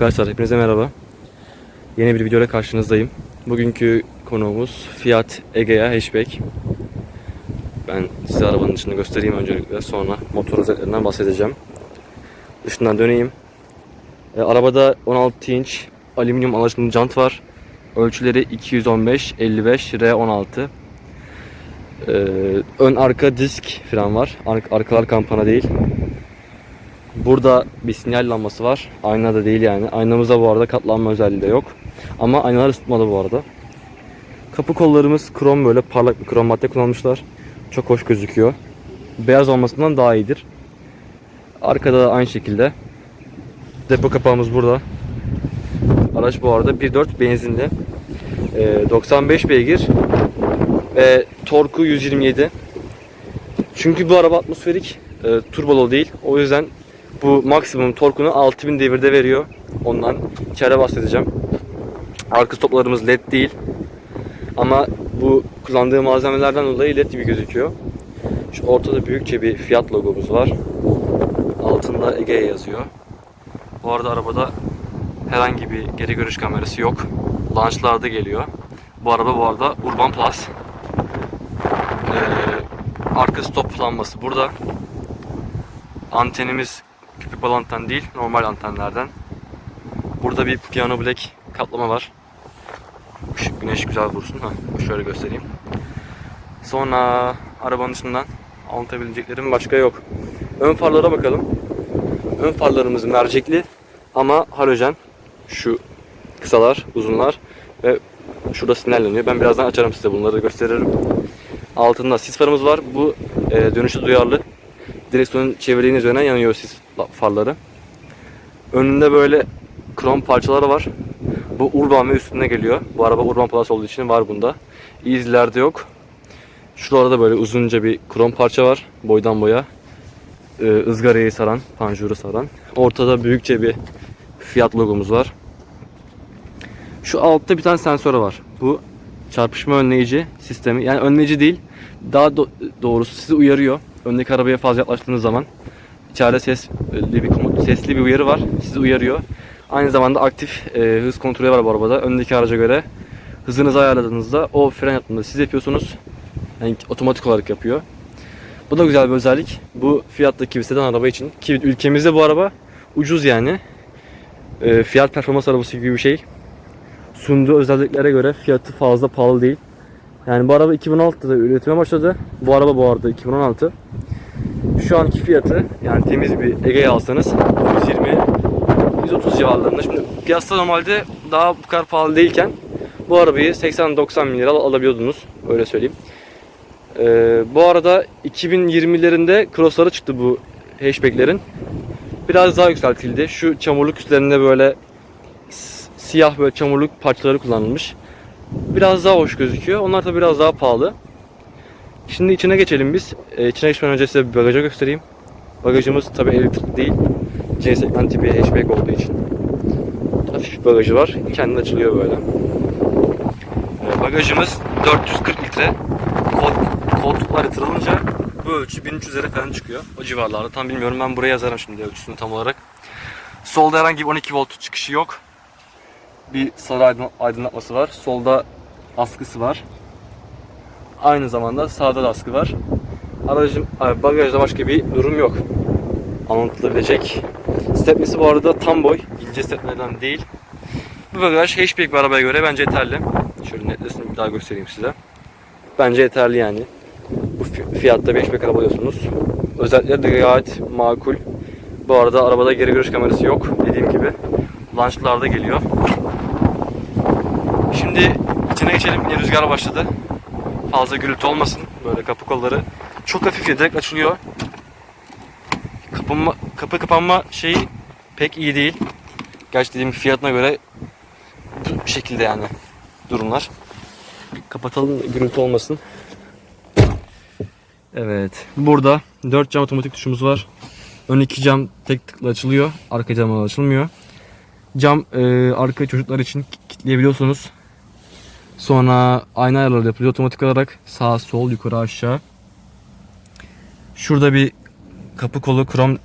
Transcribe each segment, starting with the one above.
Arkadaşlar hepinize merhaba. Yeni bir videoyla karşınızdayım. Bugünkü konuğumuz Fiat Egea hatchback. Ben size arabanın içini göstereyim öncelikle. Sonra motor özelliklerinden bahsedeceğim. Dışından döneyim. E, arabada 16 inç alüminyum alaşımlı jant var. Ölçüleri 215 55 R16. E, ön arka disk fren var. Ar- arkalar kampana değil. Burada bir sinyal lambası var. Aynada değil yani. Aynamızda bu arada katlanma özelliği de yok. Ama aynalar ısıtmalı bu arada. Kapı kollarımız krom böyle parlak bir krom madde kullanmışlar. Çok hoş gözüküyor. Beyaz olmasından daha iyidir. Arkada da aynı şekilde. Depo kapağımız burada. Araç bu arada 1.4 benzinli. Ee, 95 beygir. Ve torku 127. Çünkü bu araba atmosferik e, turbolu değil. O yüzden bu maksimum torkunu 6000 devirde veriyor. Ondan içeride bahsedeceğim. Arka stoplarımız led değil. Ama bu kullandığı malzemelerden dolayı led gibi gözüküyor. Şu ortada büyükçe bir Fiat logomuz var. Altında Ege yazıyor. Bu arada arabada herhangi bir geri görüş kamerası yok. Launchlarda geliyor. Bu araba bu arada Urban Plus. Ee, arka stop lambası burada. Antenimiz köpük bal anten değil, normal antenlerden. Burada bir piano black kaplama var. Işık güneş güzel vursun. Ha, şöyle göstereyim. Sonra arabanın dışından anlatabileceklerim başka yok. Ön farlara bakalım. Ön farlarımız mercekli ama halojen. Şu kısalar, uzunlar ve şurada sinyalleniyor. Ben birazdan açarım size bunları gösteririm. Altında sis farımız var. Bu e, dönüşü duyarlı. Direksiyonun çevirdiğiniz yöne yanıyor sis farları. Önünde böyle krom parçaları var. Bu Urban ve üstüne geliyor. Bu araba Urban Plus olduğu için var bunda. İzlerde yok. Şuralarda böyle uzunca bir krom parça var. Boydan boya. Ee, ızgarayı saran, panjuru saran. Ortada büyükçe bir Fiat logomuz var. Şu altta bir tane sensör var. Bu çarpışma önleyici sistemi. Yani önleyici değil. Daha do- doğrusu sizi uyarıyor. Öndeki arabaya fazla yaklaştığınız zaman içeride sesli bir sesli bir uyarı var. Sizi uyarıyor. Aynı zamanda aktif e, hız kontrolü var bu arabada. Öndeki araca göre hızınızı ayarladığınızda o fren yaptığında siz yapıyorsunuz. Yani otomatik olarak yapıyor. Bu da güzel bir özellik. Bu fiyattaki bir sedan araba için. Ki ülkemizde bu araba ucuz yani. E, fiyat performans arabası gibi bir şey. Sunduğu özelliklere göre fiyatı fazla pahalı değil. Yani bu araba 2016'da üretime başladı. Bu araba bu arada 2016. Şu anki fiyatı yani temiz bir Ege'ye alsanız 120 130 civarlarında. Şimdi piyasada normalde daha bu kadar pahalı değilken bu arabayı 80-90 bin lira al- alabiliyordunuz. Öyle söyleyeyim. Ee, bu arada 2020'lerinde crossları çıktı bu hatchback'lerin. Biraz daha yükseltildi. Şu çamurluk üstlerinde böyle siyah böyle çamurluk parçaları kullanılmış. Biraz daha hoş gözüküyor. Onlar da biraz daha pahalı. Şimdi içine geçelim biz. Ee, içine geçmeden önce size bir bagajı göstereyim. Bagajımız tabi elektrikli değil. C segment tipi hatchback olduğu için. Hafif bir bagajı var. Kendi açılıyor böyle. Ee, bagajımız 440 litre. Kol, koltuklar yatırılınca bu ölçü 1300 lira falan çıkıyor. O civarlarda. Tam bilmiyorum ben buraya yazarım şimdi ölçüsünü tam olarak. Solda herhangi bir 12 volt çıkışı yok. Bir sarı aydın- aydınlatması var. Solda askısı var. Aynı zamanda sağda da askı var. Aracım, ay, bagajda başka bir durum yok. Anlatılabilecek. Stepnesi bu arada tam boy. ince stepnelerden değil. Bu bagaj hatchback bir arabaya göre bence yeterli. Şöyle netlesin bir daha göstereyim size. Bence yeterli yani. Bu fi- fiyatta bir hatchback araba alıyorsunuz. Özellikle de gayet makul. Bu arada arabada geri görüş kamerası yok. Dediğim gibi. Launchlarda geliyor. Şimdi içine geçelim. Rüzgar başladı. Fazla gürültü olmasın. Böyle kapı kolları çok hafif direkt açılıyor. Kapanma, kapı kapanma şeyi pek iyi değil. Gerçi dediğim fiyatına göre bu şekilde yani durumlar. Kapatalım gürültü olmasın. Evet. Burada 4 cam otomatik tuşumuz var. Ön iki cam tek tıkla açılıyor. Arka cam açılmıyor. Cam e, arka çocuklar için kilitleyebiliyorsunuz. Sonra ayna ayarları yapılıyor otomatik olarak. Sağ, sol, yukarı, aşağı. Şurada bir kapı kolu krom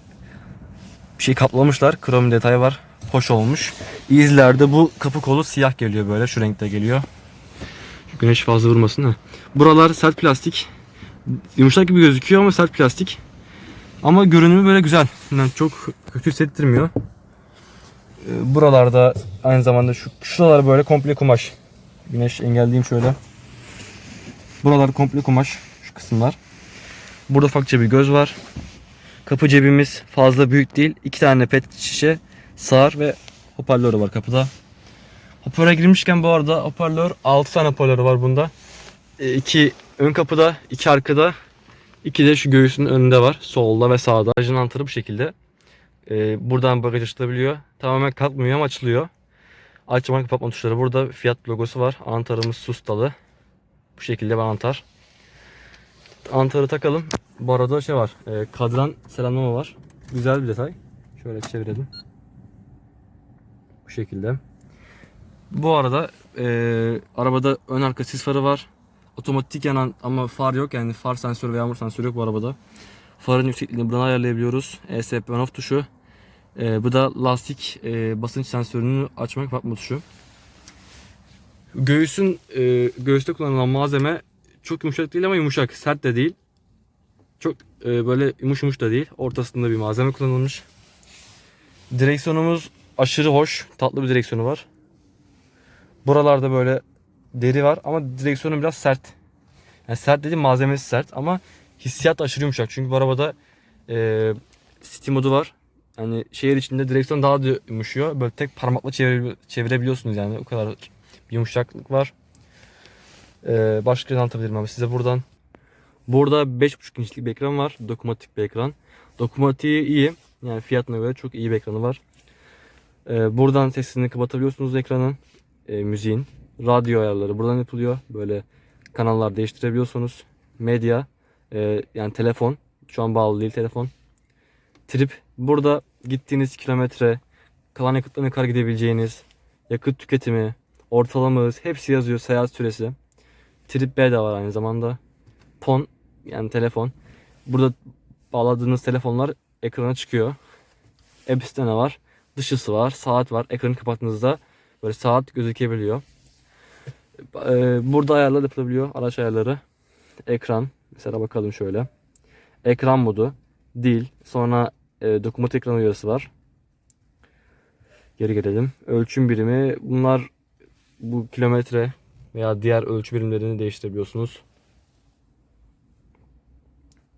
bir şey kaplamışlar. Krom detay var. hoş olmuş. İzlerde bu kapı kolu siyah geliyor böyle. Şu renkte geliyor. Güneş fazla vurmasın da. Buralar sert plastik. Yumuşak gibi gözüküyor ama sert plastik. Ama görünümü böyle güzel. Yani çok kötü hissettirmiyor. Ee, Buralarda aynı zamanda şu şuralar böyle komple kumaş. Güneş engelleyeyim şöyle. Buralar komple kumaş. Şu kısımlar. Burada ufakça bir göz var. Kapı cebimiz fazla büyük değil. İki tane pet şişe, sağır ve hoparlörü var kapıda. Hoparlöre girmişken bu arada hoparlör 6 tane hoparlörü var bunda. 2 ön kapıda, 2 arkada, 2 de şu göğsün önünde var. Solda ve sağda. Aracın anahtarı bu şekilde. Ee, buradan bagaj açılabiliyor. Tamamen kalkmıyor ama açılıyor. Açma kapatma tuşları burada. Fiyat logosu var. Anahtarımız sustalı. Bu şekilde bir anahtar. Anahtarı takalım. Bu arada şey var. E, kadran selamlama var. Güzel bir detay. Şöyle çevirelim. Bu şekilde. Bu arada e, arabada ön arka sis farı var. Otomatik yanan ama far yok. Yani far sensörü ve yağmur sensörü yok bu arabada. Farın yüksekliğini buradan ayarlayabiliyoruz. ESP on off tuşu. E, bu da lastik e, basınç sensörünü açma kapatma tuşu. Göğüsün e, göğüste kullanılan malzeme çok yumuşak değil ama yumuşak. Sert de değil. Çok e, böyle yumuş yumuş da değil. Ortasında bir malzeme kullanılmış. Direksiyonumuz aşırı hoş. Tatlı bir direksiyonu var. Buralarda böyle deri var ama direksiyonu biraz sert. Yani sert dediğim malzemesi sert ama hissiyat aşırı yumuşak. Çünkü bu arabada e, city modu var. Yani şehir içinde direksiyon daha da yumuşuyor. Böyle tek parmakla çevire, çevirebiliyorsunuz yani. O kadar bir yumuşaklık var. Ee, başka ne anlatabilirim abi size buradan. Burada 5.5 inçlik bir ekran var. Dokunmatik bir ekran. Dokunmatiği iyi. Yani fiyatına göre çok iyi bir ekranı var. Ee, buradan sesini kapatabiliyorsunuz ekranın. e, müziğin. Radyo ayarları buradan yapılıyor. Böyle kanallar değiştirebiliyorsunuz. Medya. e, yani telefon. Şu an bağlı değil telefon. Trip. Burada gittiğiniz kilometre, kalan yakıtla ne kadar gidebileceğiniz, yakıt tüketimi, ortalama hız hepsi yazıyor seyahat süresi. Trip B de var aynı zamanda. Pon yani telefon. Burada bağladığınız telefonlar ekrana çıkıyor. Apps'te ne var? Dışısı var, saat var. Ekranı kapattığınızda böyle saat gözükebiliyor. Ee, Burada ayarlar yapılabiliyor. Araç ayarları. Ekran. Mesela bakalım şöyle. Ekran modu. Dil. Sonra e, dokunmatik ekran uyarısı var. Geri gelelim. Ölçüm birimi. Bunlar bu kilometre veya diğer ölçü birimlerini değiştirebiliyorsunuz.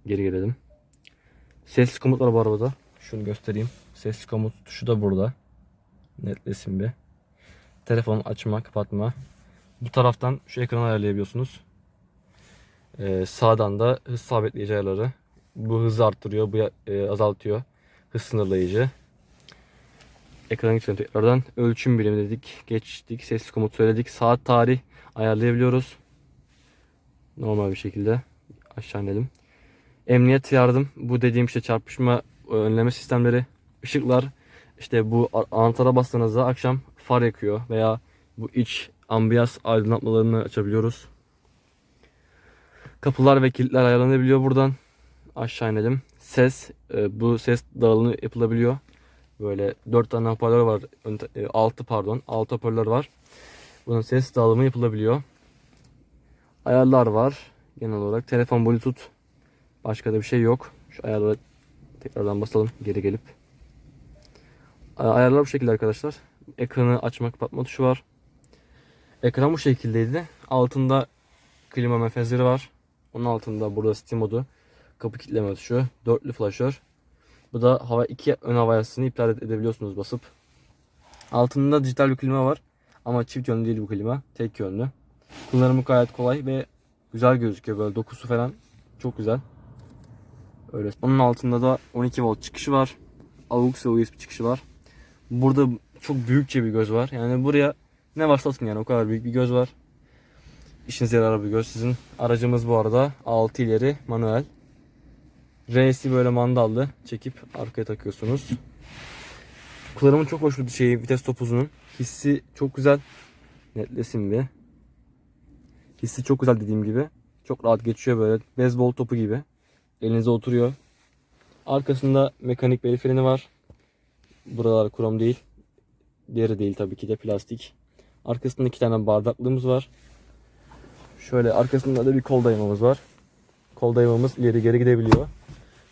Geri gelelim. Sesli komut var bu arabada. Şunu göstereyim. Sesli komut tuşu da burada. Netlesin bir. Telefon açma, kapatma. Bu taraftan şu ekranı ayarlayabiliyorsunuz. Ee, sağdan da hız sabitleyici ayarları. Bu hızı arttırıyor, bu e, azaltıyor. Hız sınırlayıcı. Ekrana geçelim tekrardan. Ölçüm birimi dedik. Geçtik. Sesli komut söyledik. Saat tarih ayarlayabiliyoruz. Normal bir şekilde. Aşağı inelim. Emniyet yardım. Bu dediğim işte çarpışma e, önleme sistemleri. Işıklar. işte bu a- anahtara bastığınızda akşam far yakıyor. Veya bu iç ambiyans aydınlatmalarını açabiliyoruz. Kapılar ve kilitler ayarlanabiliyor buradan. Aşağı inelim. Ses. e, Bu ses dağılımı yapılabiliyor. Böyle 4 tane hoparlör var. 6 pardon. 6 hoparlör var. Bunun ses dağılımı yapılabiliyor. Ayarlar var. Genel olarak telefon bluetooth. Başka da bir şey yok. Şu ayarlara tekrardan basalım geri gelip. Ay- Ayarlar bu şekilde arkadaşlar. Ekranı açma kapatma tuşu var. Ekran bu şekildeydi. Altında klima menfezleri var. Onun altında burada Steam modu. Kapı kilitleme tuşu. Dörtlü flaşör. Bu da hava iki ön hava yasını iptal edebiliyorsunuz basıp. Altında dijital bir klima var. Ama çift yönlü değil bu klima. Tek yönlü. Kullanımı gayet kolay ve güzel gözüküyor. Böyle dokusu falan çok güzel. Öyle. Onun altında da 12 volt çıkışı var. AUX ve USB çıkışı var. Burada çok büyükçe bir göz var. Yani buraya ne varsa atın yani o kadar büyük bir göz var. İşinize yarar bir göz sizin. Aracımız bu arada 6 ileri manuel. R'si böyle mandallı çekip arkaya takıyorsunuz. Kullanımı çok hoş bir şey vites topuzunun. Hissi çok güzel. Netlesin bir. Hissi çok güzel dediğim gibi. Çok rahat geçiyor böyle. Beyzbol topu gibi. Elinize oturuyor. Arkasında mekanik bel freni var. Buralar krom değil. Deri değil tabii ki de plastik. Arkasında iki tane bardaklığımız var. Şöyle arkasında da bir kol dayamamız var. Kol dayamamız ileri geri gidebiliyor.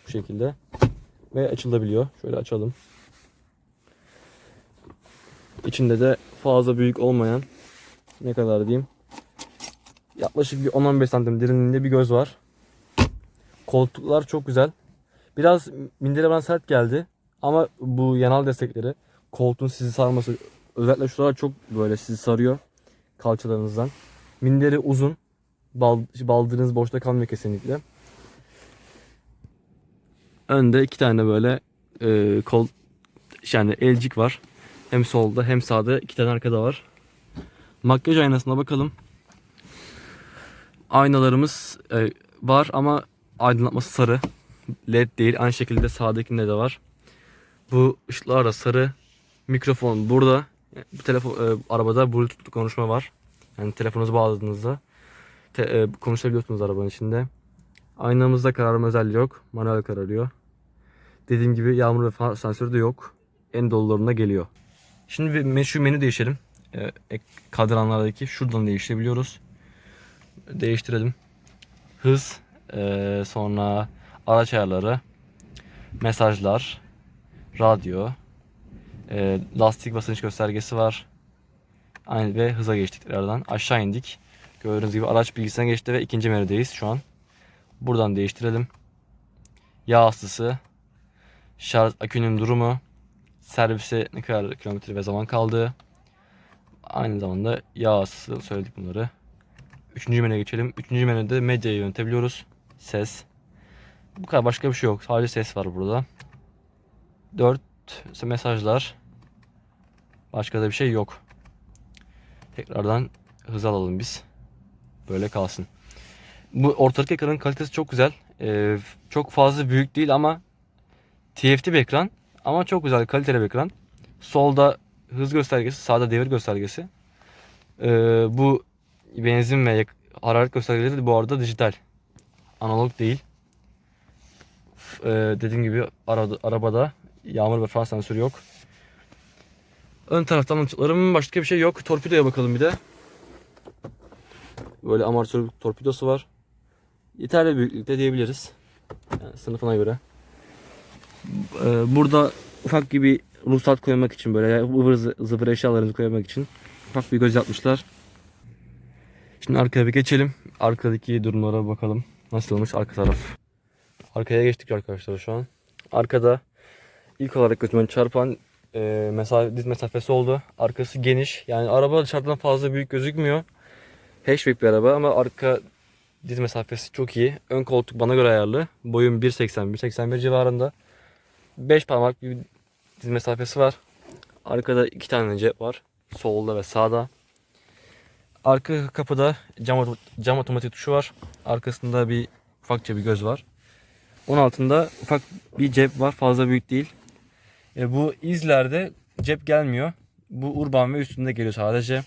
Bu şekilde. Ve açılabiliyor. Şöyle açalım. İçinde de fazla büyük olmayan ne kadar diyeyim yaklaşık bir 10-15 santim derinliğinde bir göz var. Koltuklar çok güzel. Biraz mindere bana sert geldi. Ama bu yanal destekleri koltuğun sizi sarması özellikle şuralar çok böyle sizi sarıyor kalçalarınızdan. Minderi uzun. Bal, baldırınız boşta kalmıyor kesinlikle. Önde iki tane böyle e, kol yani elcik var. Hem solda hem sağda iki tane arkada var. Makyaj aynasına bakalım. Aynalarımız e, var ama aydınlatması sarı. LED değil. Aynı şekilde sağdakinde de var. Bu ışıklar da sarı. Mikrofon burada. Bu telefon e, arabada Bluetooth konuşma var. Yani telefonunuzu bağladığınızda te, e, konuşabiliyorsunuz arabanın içinde. Aynamızda kararma özelliği yok. Manuel kararıyor. Dediğim gibi yağmur ve far sensörü de yok. En dolularına geliyor. Şimdi bir şu menü değişelim. E, kadranlardaki şuradan değiştirebiliyoruz. Değiştirelim. Hız, e, sonra araç ayarları, mesajlar, radyo, e, lastik basınç göstergesi var. Aynı ve hıza geçtik tekrardan. Aşağı indik. Gördüğünüz gibi araç bilgisine geçti ve ikinci menüdeyiz şu an. Buradan değiştirelim. Yağ ısısı, şarj akünün durumu, servise ne kadar kilometre ve zaman kaldığı. Aynı zamanda yağ ısısı söyledik bunları. Üçüncü menüye geçelim. Üçüncü menüde medyayı yönetebiliyoruz. Ses. Bu kadar başka bir şey yok. Sadece ses var burada. 4 mesajlar. Başka da bir şey yok. Tekrardan hız alalım biz. Böyle kalsın. Bu ortalık ekranın kalitesi çok güzel. Ee, çok fazla büyük değil ama TFT bir ekran. Ama çok güzel kaliteli bir ekran. Solda hız göstergesi, sağda devir göstergesi. Ee, bu benzin ve hararet göstergeleri de bu arada dijital. Analog değil. F- e, dediğim gibi arada, arabada yağmur ve far sensörü yok. Ön taraftan anlattıklarım başka bir şey yok. Torpidoya bakalım bir de. Böyle amortisör torpidosu var. Yeterli büyüklükte diyebiliriz. Yani sınıfına göre. Ee, burada ufak gibi ruhsat koymak için böyle ıvır zı- zıvır eşyalarınızı koymak için ufak bir göz yapmışlar. Şimdi arkaya bir geçelim. Arkadaki durumlara bakalım. Nasıl olmuş arka taraf. Arkaya geçtik arkadaşlar şu an. Arkada ilk olarak gözüme çarpan e, mesafe, diz mesafesi oldu. Arkası geniş. Yani araba dışarıdan fazla büyük gözükmüyor. Hatchback bir araba ama arka diz mesafesi çok iyi. Ön koltuk bana göre ayarlı. Boyum 1.80, 1.81 civarında. 5 parmak bir diz mesafesi var. Arkada iki tane cep var. Solda ve sağda. Arka kapıda cam, cam otomatik tuşu var. Arkasında bir ufakça bir göz var. Onun altında ufak bir cep var. Fazla büyük değil. E, bu izlerde cep gelmiyor. Bu urban ve üstünde geliyor sadece.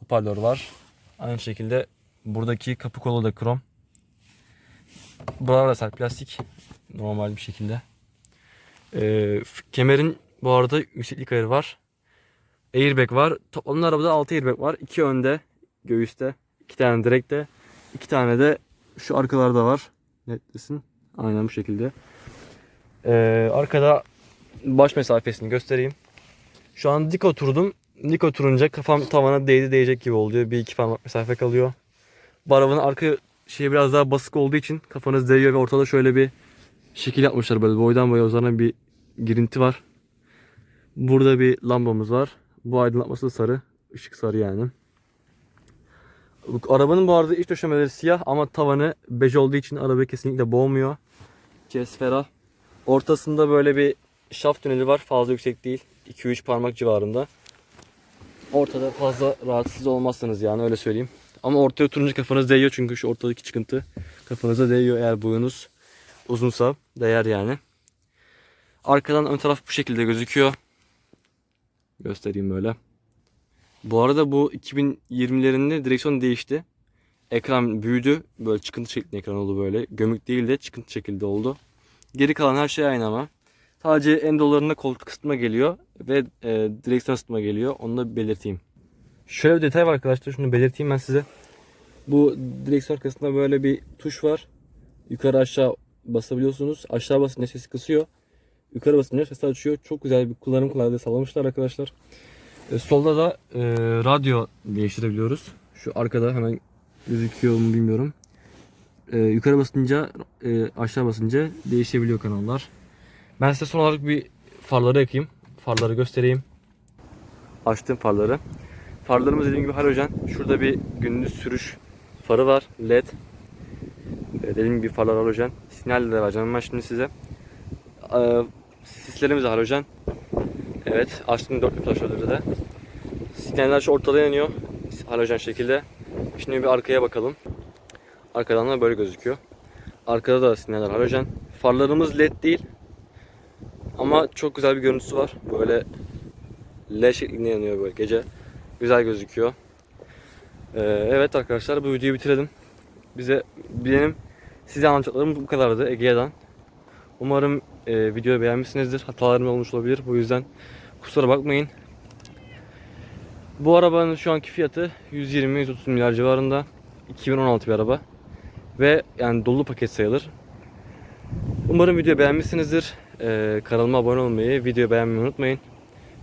Hoparlör var. Aynı şekilde buradaki kapı kolu da krom. Buralar da sert plastik. Normal bir şekilde. E, f- kemerin bu arada yükseklik ayarı var. Airbag var. Toplamda arabada 6 airbag var. 2 önde, göğüste. 2 tane direkte. 2 tane de şu arkalarda var. Netlesin. Aynen bu şekilde. Ee, arkada baş mesafesini göstereyim. Şu an dik oturdum. Dik oturunca kafam tavana değdi değecek gibi oluyor. Bir iki parmak mesafe kalıyor. Bu arabanın arka şeyi biraz daha basık olduğu için kafanız değiyor ve ortada şöyle bir şekil yapmışlar böyle boydan boya uzanan bir girinti var. Burada bir lambamız var. Bu aydınlatması da sarı. Işık sarı yani. Arabanın bu arada iç döşemeleri siyah ama tavanı bej olduğu için arabayı kesinlikle boğmuyor. İçerisi. Ortasında böyle bir şaft tüneli var. Fazla yüksek değil. 2-3 parmak civarında. Ortada fazla rahatsız olmazsınız yani öyle söyleyeyim. Ama ortaya oturunca kafanız değiyor çünkü şu ortadaki çıkıntı kafanıza değiyor eğer boyunuz uzunsa değer yani. Arkadan ön taraf bu şekilde gözüküyor. Göstereyim böyle. Bu arada bu 2020'lerinde direksiyon değişti. Ekran büyüdü. Böyle çıkıntı şeklinde ekran oldu böyle. Gömük değil de çıkıntı şekilde oldu. Geri kalan her şey aynı ama. Sadece en dolarında koltuk kısıtma geliyor. ve e, direksiyon ısıtma geliyor. Onu da belirteyim. Şöyle bir detay var arkadaşlar. Şunu belirteyim ben size. Bu direksiyon arkasında böyle bir tuş var. Yukarı aşağı basabiliyorsunuz. Aşağı basınca sesi kısıyor. Yukarı basınca sesi açıyor. Çok güzel bir kullanım kılavuzu sağlamışlar arkadaşlar. E, solda da e, radyo değiştirebiliyoruz. Şu arkada hemen gözüküyor mu bilmiyorum. E, yukarı basınca e, aşağı basınca değişebiliyor kanallar. Ben size son olarak bir farları yakayım. Farları göstereyim. Açtım farları. Farlarımız dediğim gibi halojen. Şurada bir gündüz sürüş farı var. LED. E, Dediğim gibi farlar halojen. Sinyal de vereceğim ben şimdi size. E, Sislerimiz de halojen. Evet açtım dörtlü flaşörleri de. Sinyaller şu ortada yanıyor. Halojen şekilde. Şimdi bir arkaya bakalım. Arkadan da böyle gözüküyor. Arkada da sinyaller halojen. Farlarımız led değil. Ama çok güzel bir görüntüsü var. Böyle L şeklinde yanıyor böyle gece. Güzel gözüküyor. Ee, evet arkadaşlar bu videoyu bitirelim. Bize benim size anlatacaklarım bu kadardı Egea'dan. Umarım e, videoyu beğenmişsinizdir. Hatalarım olmuş olabilir. Bu yüzden kusura bakmayın. Bu arabanın şu anki fiyatı 120-130 milyar civarında. 2016 bir araba. Ve yani dolu paket sayılır. Umarım videoyu beğenmişsinizdir. Ee, kanalıma abone olmayı, videoyu beğenmeyi unutmayın.